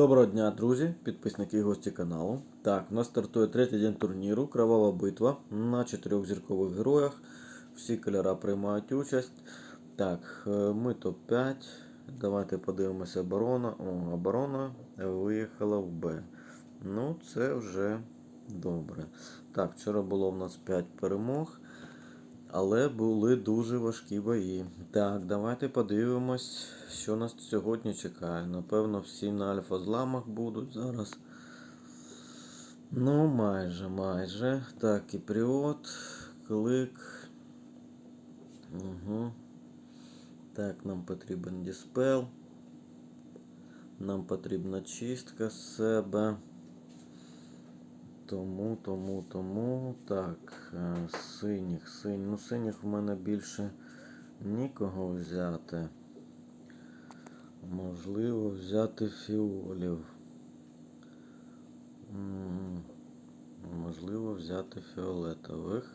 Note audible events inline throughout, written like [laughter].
Доброго дня, друзі, підписники і гості каналу. Так, у нас стартує третій день турніру, кровава битва на чотирьох зіркових героях. Всі кольори приймають участь. Так, е, ми топ-5. Давайте подивимося оборона. О, оборона виїхала в Б. Ну, це вже добре. Так, вчора було в нас 5 перемог. Але були дуже важкі бої. Так, давайте подивимось, що нас сьогодні чекає. Напевно, всі на альфа-зламах будуть зараз. Ну, майже, майже. Так, Кіпріот, клик. Угу. Так, нам потрібен діспел. Нам потрібна чистка з себе. Тому, тому, тому. Так, е, синіх. Ну, синіх в мене більше нікого взяти. Можливо, взяти фіолів. Можливо, взяти фіолетових.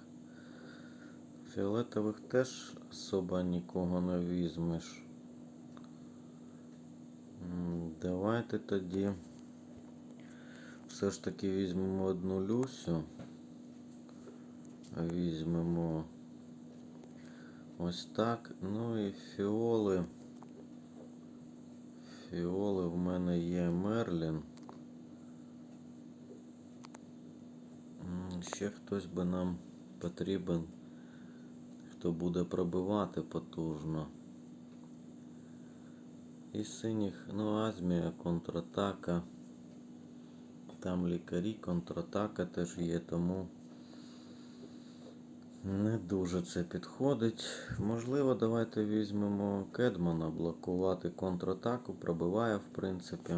Фіолетових теж особа нікого не візьмеш. Давайте тоді все ж таки візьмемо одну Люсю. Візьмемо ось так. Ну і фіоли. Фіоли в мене є Мерлін. Ще хтось би нам потрібен, хто буде пробивати потужно. І синіх, ну, Азмія, контратака. Там лікарі, контратака теж є, тому не дуже це підходить. Можливо, давайте візьмемо Кедмана, блокувати контратаку, пробиває, в принципі.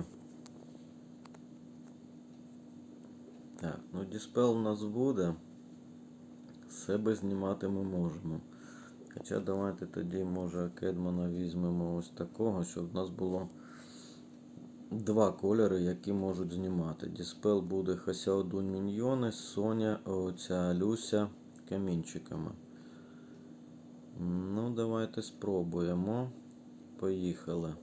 Так, ну Діспел у нас буде. Себе знімати ми можемо. Хоча давайте тоді, може, Кедмана візьмемо ось такого, щоб в нас було два кольори, які можуть знімати. Діспел буде Хасяодун Міньйони, Соня, оця Люся камінчиками. Ну, давайте спробуємо. Поїхали.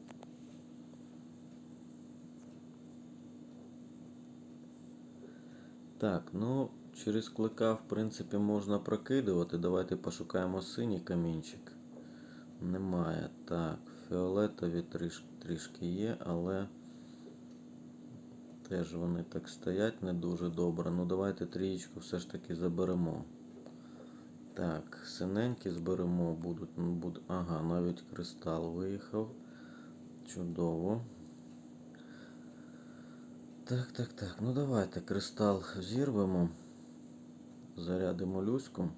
Так, ну, через клика, в принципі, можна прокидувати. Давайте пошукаємо синій камінчик. Немає. Так, фіолетові трішки, трішки є, але теж вони так стоять не дуже добре. Ну давайте трієчку все ж таки заберемо. Так, синенькі зберемо, будуть. буде- Ага, навіть кристал виїхав. Чудово. Так, так, так. Ну давайте кристал зірвемо. Зарядимо люську.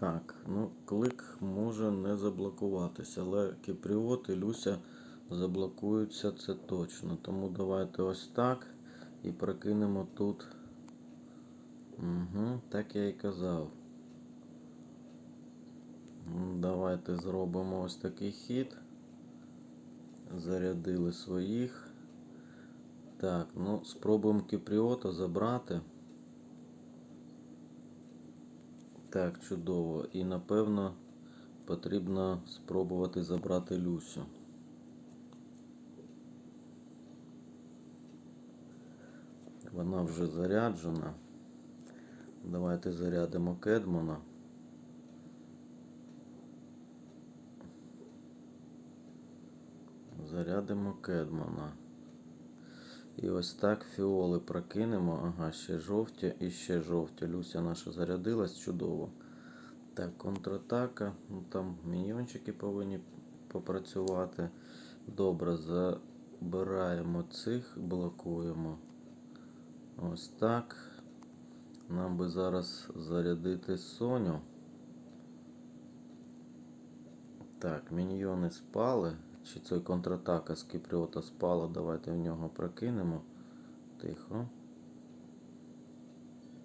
Так, ну клик може не заблокуватися, але Кіпріот і Люся заблокуються це точно. Тому давайте ось так і прокинемо тут. Угу, так я і казав. Давайте зробимо ось такий хід. Зарядили своїх. Так, ну спробуємо Кіпріота забрати. Так, чудово. І напевно потрібно спробувати забрати Люсю. Вона вже заряджена. Давайте зарядимо Кедмана. Зарядимо Кедмана. І ось так фіоли прокинемо. Ага, ще жовті і ще жовті. Люся наша зарядилась чудово. Так, контратака. Ну, там міньйончики повинні попрацювати. Добре, забираємо цих, блокуємо. Ось так. Нам би зараз зарядити Соню. Так, міньйони спали. Чи це контратака з Кіпріота спала? Давайте в нього прокинемо. Тихо.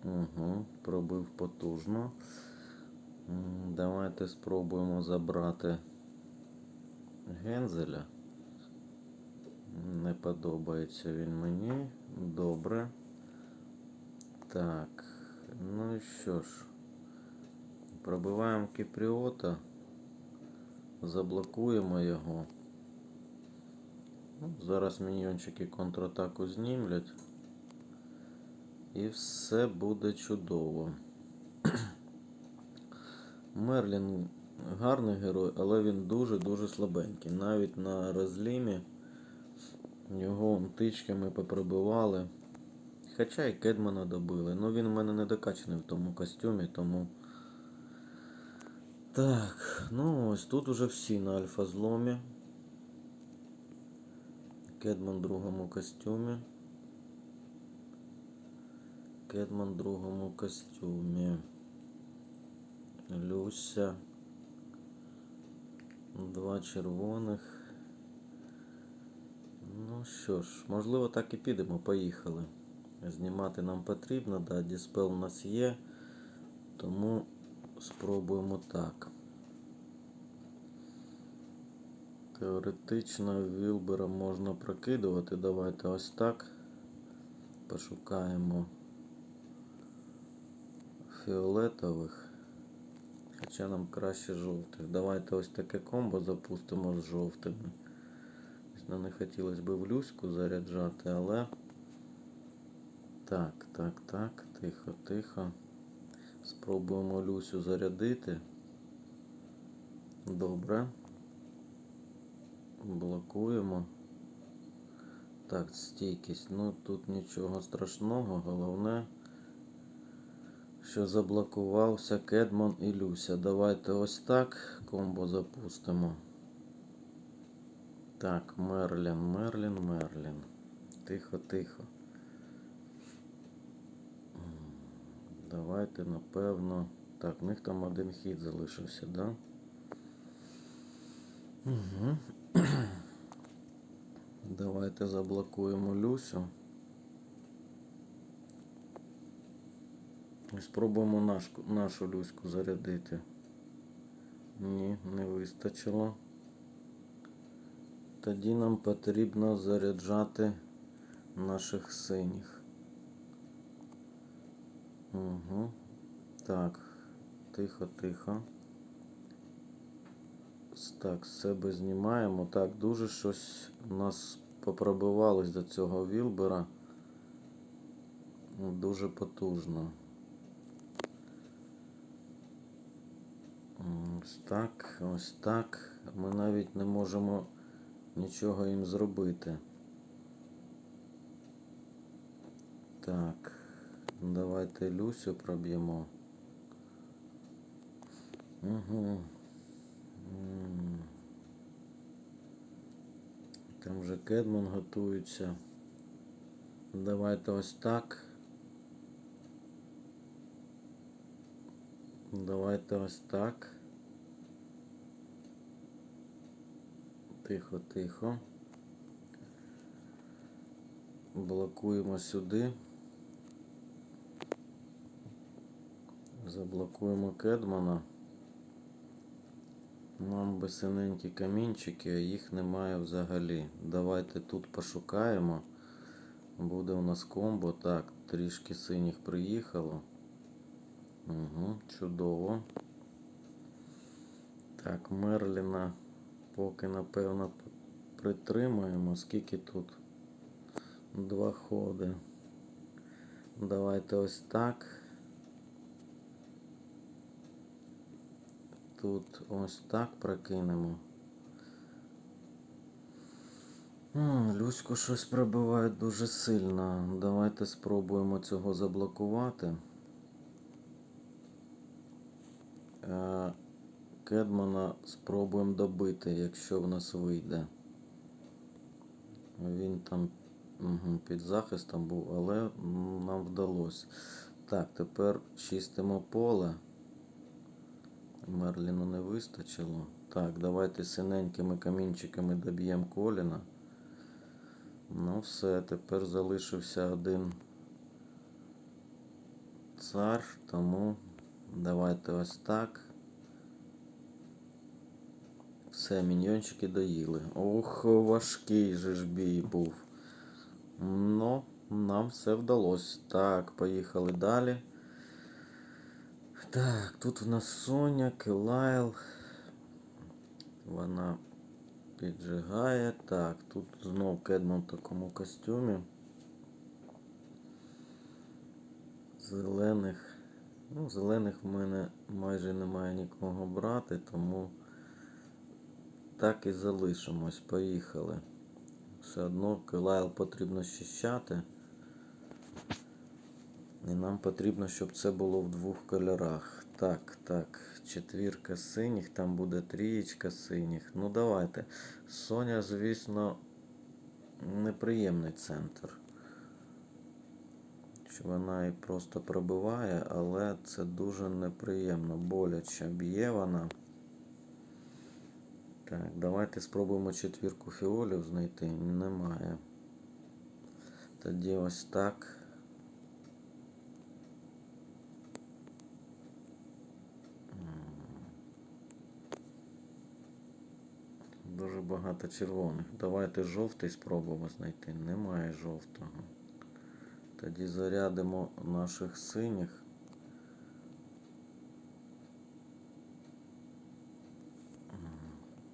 Угу, пробив потужно. Давайте спробуємо забрати Гензеля. Не подобається він мені. Добре. Так. Ну що ж. Пробиваємо Кіпріота. Заблокуємо його. Ну, зараз міньйончики контратаку знімлять. І все буде чудово. [clears throat] Мерлін гарний герой, але він дуже-дуже слабенький. Навіть на розлімі його тичками поприбивали. Хоча і Кедмана добили. Ну він у мене не докачаний в тому костюмі, тому. Так, ну ось тут уже всі на альфа зломі. Кедман в другому костюмі. Кедман в другому костюмі. Люся. Два червоних. Ну що ж, можливо, так і підемо. Поїхали. Знімати нам потрібно, да, діспел у нас є. Тому спробуємо так. Теоретично Вілбера можна прокидувати. Давайте ось так. Пошукаємо фіолетових. Хоча нам краще жовтих. Давайте ось таке комбо запустимо з жовтими. Не хотілося б в люську заряджати, але. Так, так, так, тихо, тихо. Спробуємо Люсю зарядити. Добре. Блокуємо. Так, стійкість. Ну тут нічого страшного. Головне, що заблокувався Кедмон і Люся. Давайте ось так комбо запустимо. Так, Мерлін, Мерлін, Мерлін. Тихо, тихо. Давайте, напевно. Так, в них там один хід залишився, да? Угу. [clears throat] Давайте заблокуємо Люсю. І спробуємо наш, нашу Люську зарядити. Ні, не вистачило. Тоді нам потрібно заряджати наших синіх. Угу. Так, тихо, тихо. Так, з себе знімаємо. Так, дуже щось у нас попробивалось до цього Вілбера. Дуже потужно. Ось так, ось так. Ми навіть не можемо нічого їм зробити. Так, давайте Люсю проб'ємо. Угу. Там вже Кедман готується. Давайте ось так. Давайте ось так. Тихо, тихо. Блокуємо сюди. Заблокуємо Кедмана. Нам би синенькі камінчики, а їх немає взагалі. Давайте тут пошукаємо. Буде у нас комбо. Так, трішки синіх приїхало. Угу, чудово. Так, Мерліна поки напевно притримаємо. Скільки тут? Два ходи. Давайте ось так. Тут ось так прокинемо. Люську щось пробиває дуже сильно. Давайте спробуємо цього заблокувати. Е, Кедмана спробуємо добити, якщо в нас вийде. Він там під захистом був, але нам вдалося. Так, тепер чистимо поле. Мерліну не вистачило. Так, давайте синенькими камінчиками доб'ємо коліна. Ну все, тепер залишився один цар, тому давайте ось так. Все, міньйончики доїли. Ох, важкий же ж бій був. Ну, нам все вдалося. Так, поїхали далі. Так, тут у нас Соня, Келайл. Вона Піджигає. Так, тут знов Кедман в такому костюмі. Зелених. Ну, зелених в мене майже немає нікого брати, тому так і залишимось. Поїхали. Все одно Килайл потрібно щищати. І нам потрібно, щоб це було в двох кольорах. Так, так, четвірка синіх, там буде трієчка синіх. Ну давайте. Соня, звісно, неприємний центр. Вона і просто пробиває, але це дуже неприємно. Боляче б'є вона. Так, давайте спробуємо четвірку фіолів знайти. Немає. Тоді ось так. Дуже багато червоних. Давайте жовтий спробуємо знайти. Немає жовтого. Тоді зарядимо наших синіх.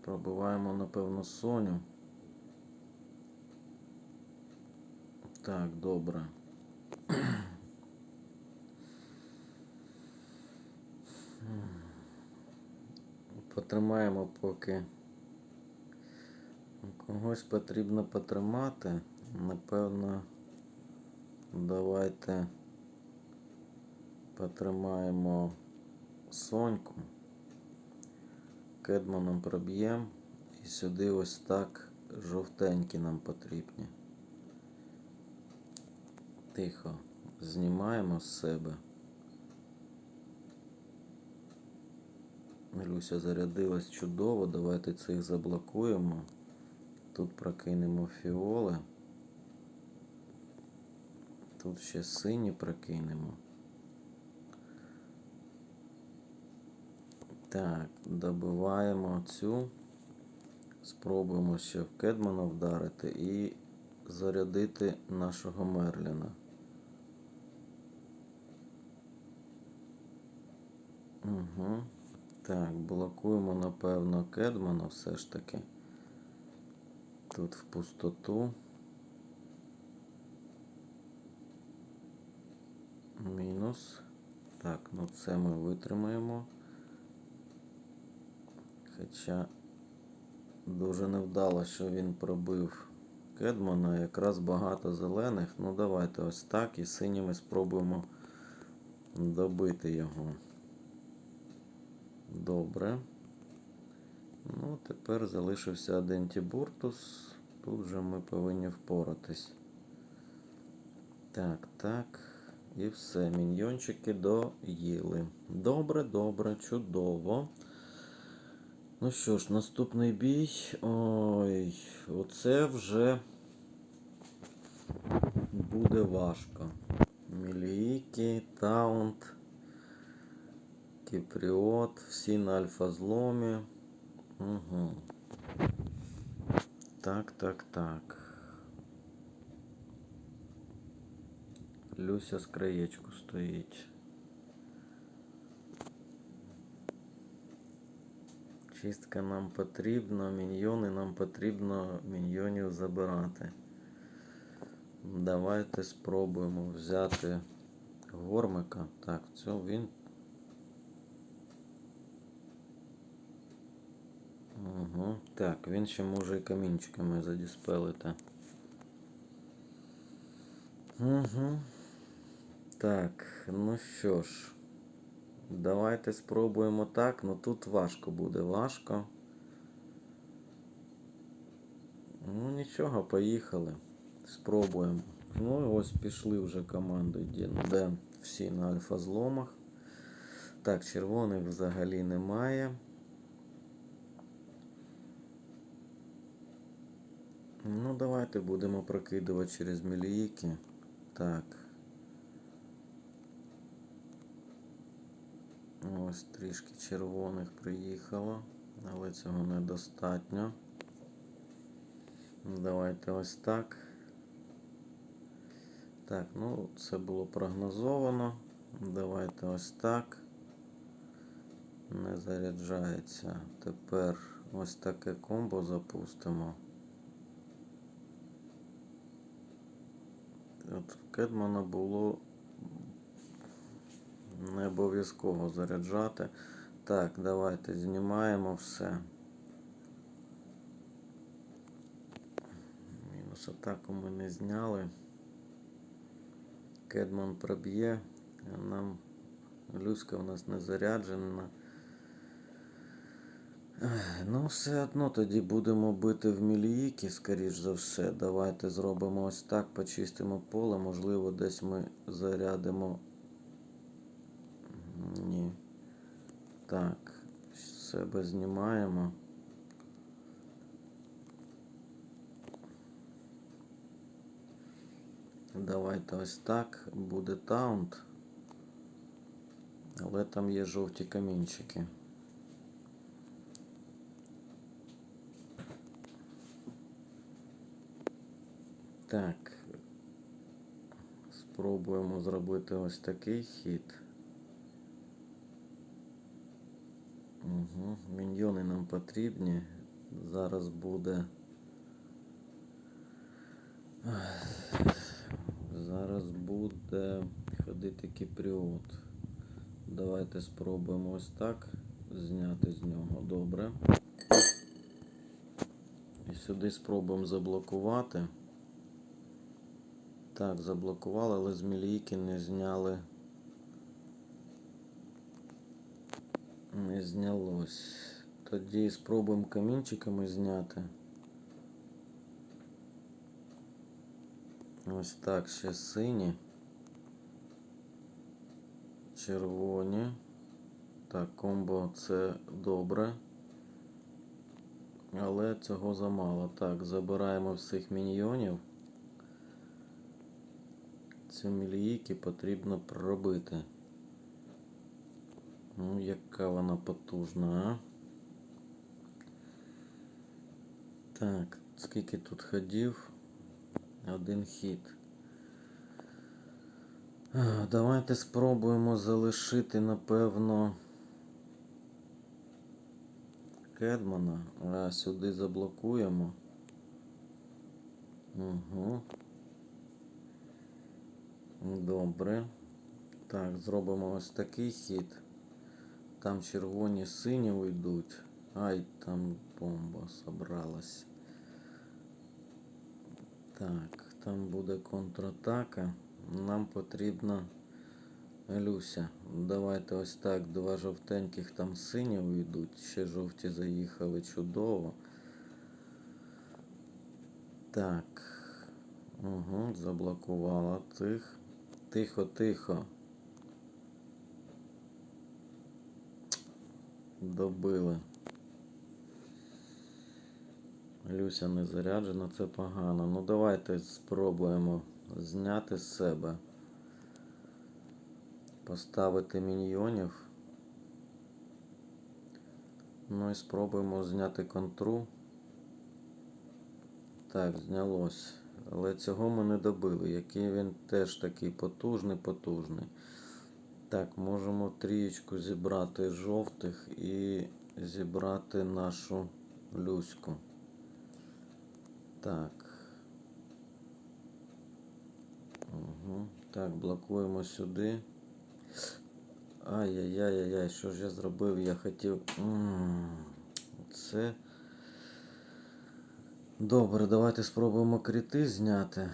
Пробиваємо, напевно, Соню. Так, добре. Потримаємо поки. Когось потрібно потримати. Напевно, давайте потримаємо Соньку. Кедманом проб'ємо. І сюди ось так жовтенькі нам потрібні. Тихо. Знімаємо з себе. Люся зарядилась чудово. Давайте цих заблокуємо. Тут прокинемо фіоли. Тут ще сині прокинемо. Так, добиваємо цю. Спробуємо ще в Кедмана вдарити і зарядити нашого Мерліна. Угу. Так, блокуємо, напевно, Кедмана все ж таки. Тут в пустоту. Мінус. Так, ну це ми витримаємо. Хоча дуже невдало, що він пробив Кедмана. Якраз багато зелених. Ну давайте ось так. І синіми спробуємо добити його. Добре. Ну, тепер залишився один Тібуртус. Тут вже ми повинні впоратись. Так, так. І все. Міньйончики доїли. Добре, добре, чудово. Ну що ж, наступний бій. Ой, оце вже буде важко. Мілійки, Таунт, Кіпріот, всі на альфа-зломі. Угу. Так, так, так. Люся з краєчку стоїть. Чистка нам потрібна, міньйони нам потрібно міньйонів забирати. Давайте спробуємо взяти гормика. Так, це він. Угу. Так, він ще може і камінчиками задіспелити. Угу. Так, ну що ж. Давайте спробуємо так, ну тут важко буде, важко. Ну нічого, поїхали. Спробуємо. Ну і ось пішли вже команди, де, де всі на альфа-зломах. Так, червоних взагалі немає. Ну, давайте будемо прокидувати через мілійки. Так. Ось трішки червоних приїхало, але цього недостатньо. Давайте ось так. Так, ну це було прогнозовано. Давайте ось так. Не заряджається. Тепер ось таке комбо запустимо. От в Кедмана було не обов'язково заряджати. Так, давайте знімаємо все. Мінус атаку ми не зняли. Кедман проб'є, нам Люська у нас не заряджена. Ну, все одно тоді будемо бити в міліїки, скоріш за все. Давайте зробимо ось так, почистимо поле. Можливо, десь ми зарядимо. Ні. Так, себе знімаємо. Давайте ось так. Буде таунт. Але там є жовті камінчики. Так. Спробуємо зробити ось такий хід. Угу. Міньйони нам потрібні. Зараз буде. Зараз буде ходити кіпріот. Давайте спробуємо ось так зняти з нього. Добре. І сюди спробуємо заблокувати. Так, заблокували, але з мілійки не зняли. Не знялось. Тоді спробуємо камінчиками зняти. Ось так ще сині. Червоні. Так, комбо це добре. Але цього замало. Так, забираємо всіх міньйонів. Цю мілійки потрібно пробити. Ну, яка вона потужна, а? Так, скільки тут ходів? Один хід. Давайте спробуємо залишити, напевно, Кедмана. А сюди заблокуємо. Угу. Добре. Так, зробимо ось такий хід. Там червоні сині уйдуть. Ай, там бомба собралась. Так, там буде контратака. Нам потрібна Люся. Давайте ось так. Два жовтеньких там сині уйдуть. Ще жовті заїхали чудово. Так. Угу, заблокувала тих. Тихо, тихо. Добили. Люся не заряджена, це погано. Ну давайте спробуємо зняти з себе. Поставити міньйонів. Ну і спробуємо зняти контру. Так, знялось. Але цього ми не добили. Який він теж такий потужний, потужний. Так, можемо трієчку зібрати жовтих і зібрати нашу люську. Так. Угу. Так, блокуємо сюди. Ай-яй-яй-яй, що ж я зробив? Я хотів. Це. Добре, давайте спробуємо крити зняти.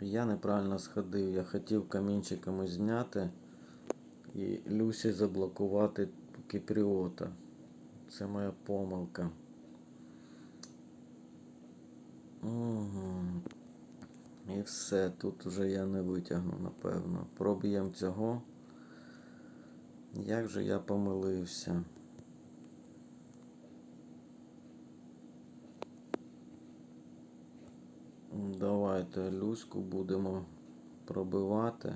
Я неправильно сходив. Я хотів камінчиками зняти і Люсі заблокувати кіпріота. Це моя помилка. Угу. І все, тут вже я не витягну, напевно. Проб'ємо цього. Як же я помилився? Давайте люську будемо пробивати.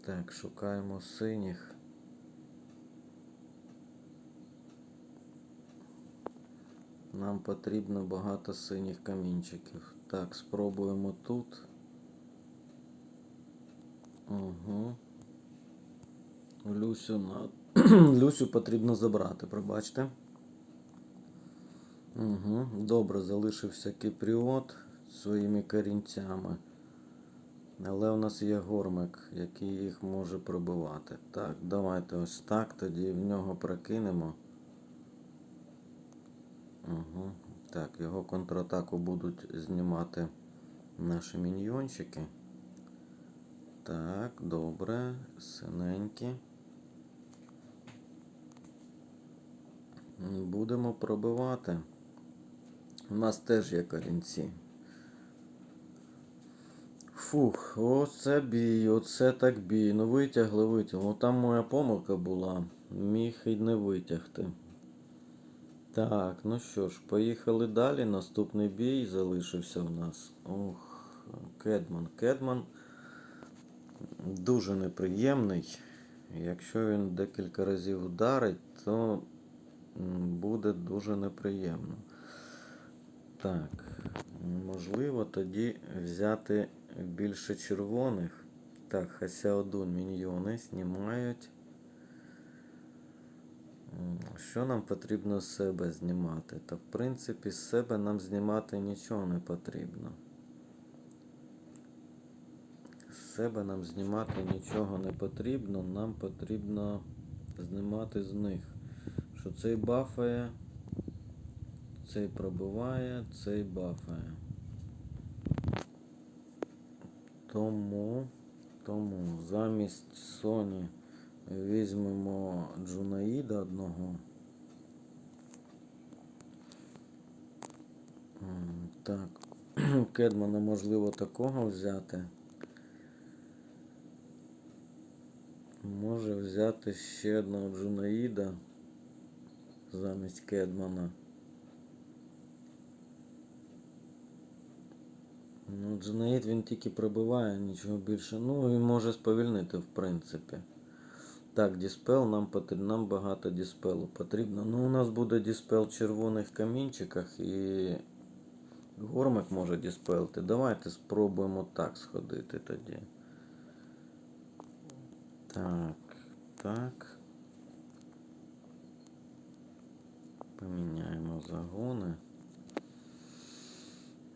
Так, шукаємо синіх. Нам потрібно багато синіх камінчиків. Так, спробуємо тут. Угу. Люсю на. [clears throat] Люсю потрібно забрати, пробачте. Угу. Добре, залишився кіпріот своїми корінцями. Але у нас є гормик, який їх може пробивати. Так, давайте ось так, тоді в нього прокинемо. Угу. Так, його контратаку будуть знімати наші міньйончики. Так, добре, синенькі. Будемо пробивати. У нас теж є корінці. Фух, оце бій, оце так бій. Ну витягли, витягли. Ну там моя помилка була. Міг і не витягти. Так, ну що ж, поїхали далі. Наступний бій залишився в нас. Ох, Кедман. Кедман дуже неприємний. Якщо він декілька разів вдарить, то буде дуже неприємно. Так, можливо, тоді взяти більше червоних. Так, Хасяодун міньйони знімають. Що нам потрібно з себе знімати? Та в принципі з себе нам знімати нічого не потрібно. Себе нам знімати нічого не потрібно, нам потрібно знімати з них. Що цей бафає, цей пробиває, цей бафає. Тому, тому замість Соні візьмемо Джунаїда одного. Так, [clears throat] Кедмана можливо такого взяти. Може взяти ще одного Джунаїда замість Кедмана. Ну, Джунаїд він тільки пробиває, нічого більше. Ну, він може сповільнити, в принципі. Так, діспел нам потрібно, нам багато діспелу потрібно. Ну, у нас буде діспел в червоних камінчиках і гормик може діспелити. Давайте спробуємо так сходити тоді. Так, так. Поміняємо загони.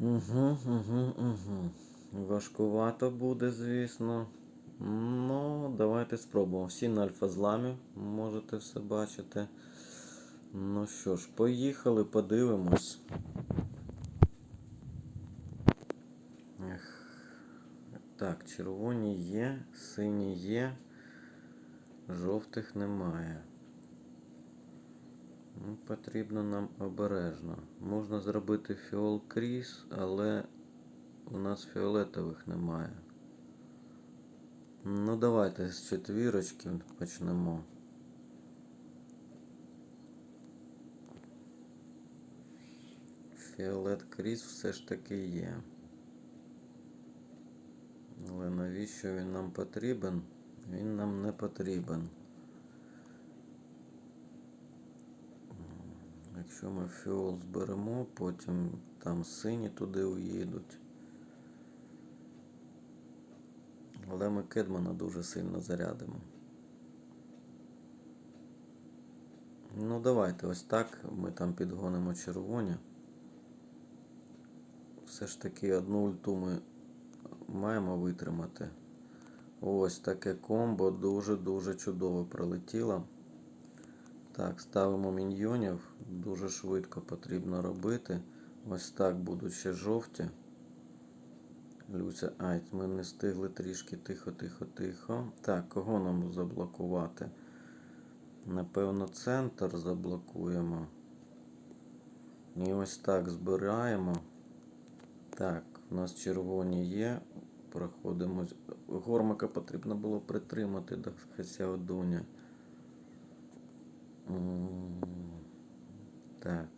Угу, угу, угу. Важкувато буде, звісно. Ну, давайте спробуємо. Всі на альфа-зламі, можете все бачити. Ну що ж, поїхали, подивимось. Так, червоні є, сині є, жовтих немає. Ну, потрібно нам обережно. Можна зробити фіол кріс, але у нас фіолетових немає. Ну, давайте з четвірочки почнемо. Фіолет кріс все ж таки є. Але навіщо він нам потрібен? Він нам не потрібен. Якщо ми фіол зберемо, потім там сині туди уїдуть. Але ми Кедмана дуже сильно зарядимо. Ну, давайте ось так. Ми там підгонимо червоні. Все ж таки одну ульту ми маємо витримати. Ось таке комбо дуже-дуже чудово пролетіло. Так, ставимо міньйонів. Дуже швидко потрібно робити. Ось так будуть ще жовті. Люся, ай, ми не встигли трішки тихо, тихо, тихо. Так, кого нам заблокувати? Напевно, центр заблокуємо. І ось так збираємо. Так, у нас червоні є. Проходимо. Гормика потрібно було притримати до Хасяодуня. М, Так.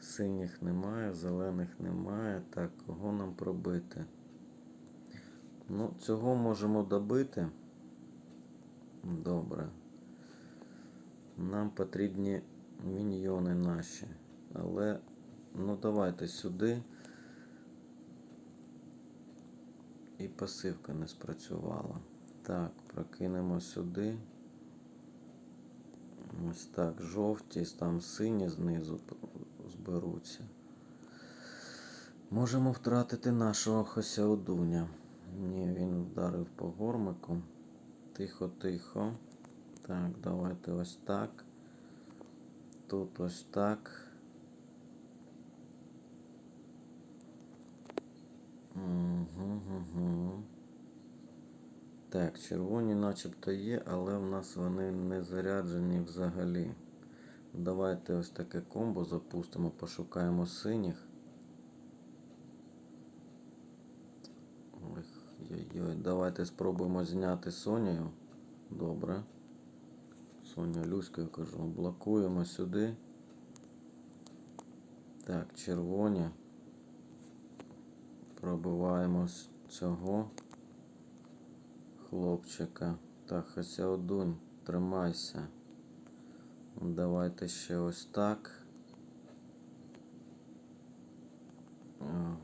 Синіх немає, зелених немає. Так, кого нам пробити? Ну, цього можемо добити. Добре. Нам потрібні міньйони наші. Але, ну давайте сюди. І пасивка не спрацювала. Так, прокинемо сюди. Ось так, жовті, там сині знизу зберуться. Можемо втратити нашого Хосяудуня. Ні, він вдарив по гормику. Тихо, тихо. Так, давайте ось так. Тут ось так. Угу, угу. Так, червоні начебто є, але в нас вони не заряджені взагалі. Давайте ось таке комбо запустимо, пошукаємо синіх. Ой, ой, давайте спробуємо зняти Сонію. Добре. Соня Люською кажу, блокуємо сюди. Так, червоні. Пробиваємо з цього хлопчика. Так, Хасяодунь, тримайся. Давайте ще ось так.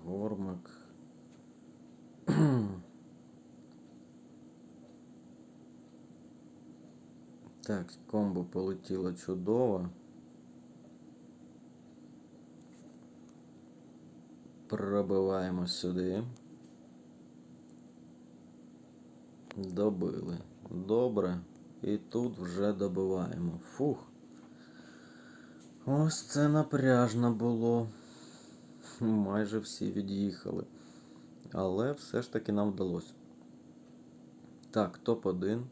Гормик. Так, комбо полетіло чудово. Пробиваємо сюди. Добили. Добре. І тут вже добиваємо. Фух. Ось це напряжно було. Майже всі від'їхали. Але все ж таки нам вдалося. Так, топ-1.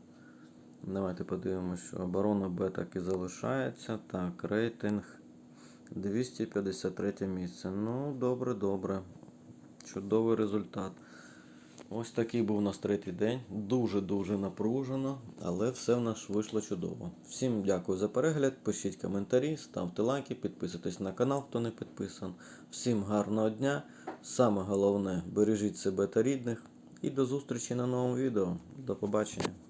Давайте подивимося, що оборона Б так і залишається. Так, рейтинг 253 місце. Ну, добре, добре. Чудовий результат. Ось такий був у нас третій день. Дуже-дуже напружено, але все в нас вийшло чудово. Всім дякую за перегляд. Пишіть коментарі, ставте лайки, підписуйтесь на канал, хто не підписан. Всім гарного дня. Саме головне, бережіть себе та рідних. І до зустрічі на новому відео. До побачення.